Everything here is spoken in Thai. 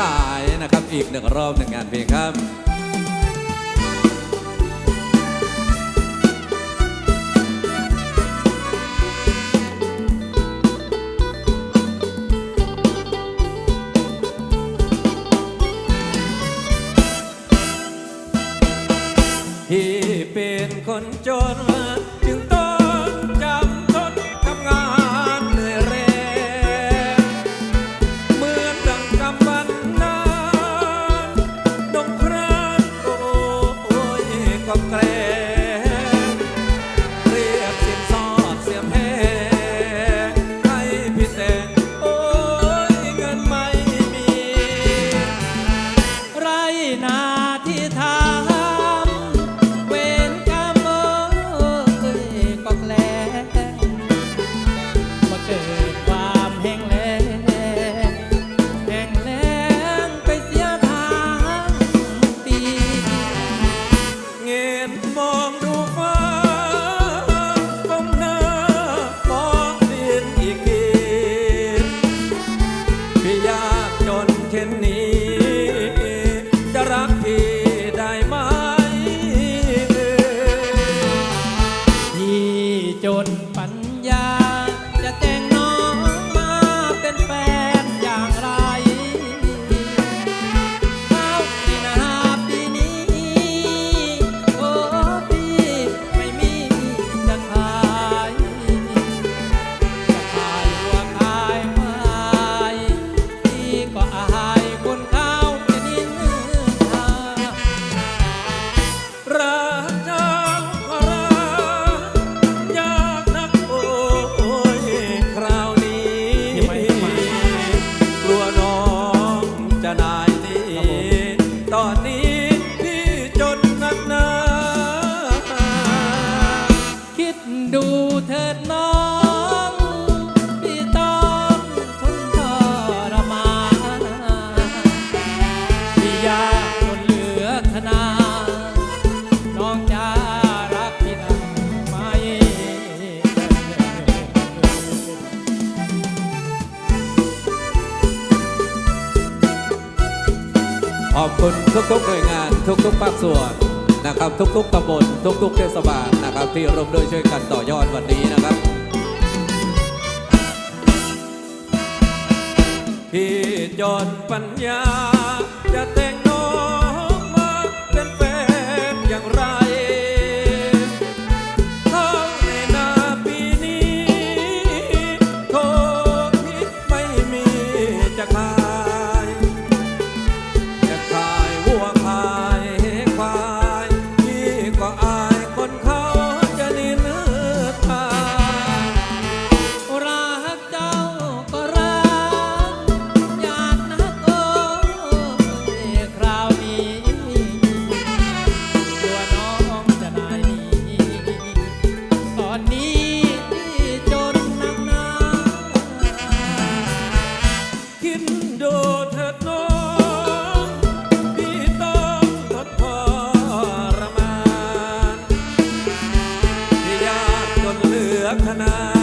ขายนะครับ อีกหนึ่งรอบหนึ่งงานเพลงครับที่เป็นคนจนมา more. ขอบคุณทุกๆหน่วยงานทุกๆภาคส่วนนะครับทุกๆตำบลทุกๆเทศบาลนะครับ ที่ร่วมด้วยช่วยกันต่อยอดวันนี้นะครับพี่จดปัญญาจะเต้น lakana.